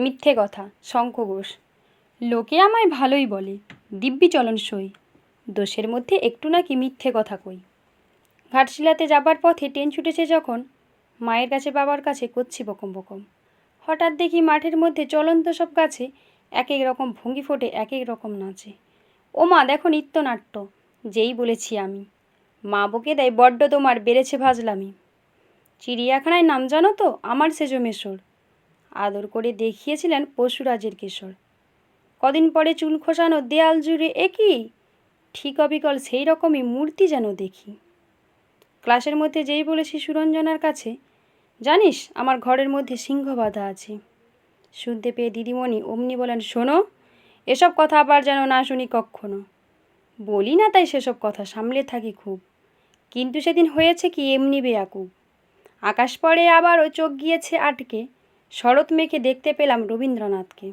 মিথ্যে কথা শঙ্খ ঘোষ লোকে আমায় ভালোই বলে, দিব্যি চলন সই। দোষের মধ্যে একটু নাকি মিথ্যে কথা কই। ঘাটশিলাতে যাবার পথে ট্রেন ছুটেছে যখন, মায়ের কাছে বাবার কাছে করছি বকম বকম। হঠাৎ দেখি মাঠের মধ্যে চলন্ত সব গাছে এক এক রকম ভঙ্গি ফোটে এক এক রকম নাচে। ও মা, দেখো নৃত্যনাট্য, যেই বলেছি আমি। মা বকে দেয়, বড্ড তোমার বেড়েছে ভাজলামি। চিড়িয়াখানায় নাম জানো তো, আমার সেজো মেশর। আদর করে দেখিয়েছিলেন পশুরাজের কেশর। কদিন পরে চুল খোসানো দেয়াল জুড়ে একই, ঠিক অবিকল সেই রকমই মূর্তি যেন দেখি। ক্লাসের মধ্যে যেই বলেছি সুরঞ্জনার কাছে, জানিস আমার ঘরের মধ্যে সিংহ বাঁধা আছে। শুনতে পেয়ে দিদিমণি অমনি বলেন, শোনো, এসব কথা আবার যেন না শুনি কক্ষণো বলি না তাই সেসব কথা, সামলে থাকি খুব। কিন্তু সেদিন হয়েছে কি এমনি বেয়াকুব। আকাশ পরে আবার ও চোখ গিয়েছে আটকে শরৎ মেঘে দেখতে পেলাম রবীন্দ্রনাথকে।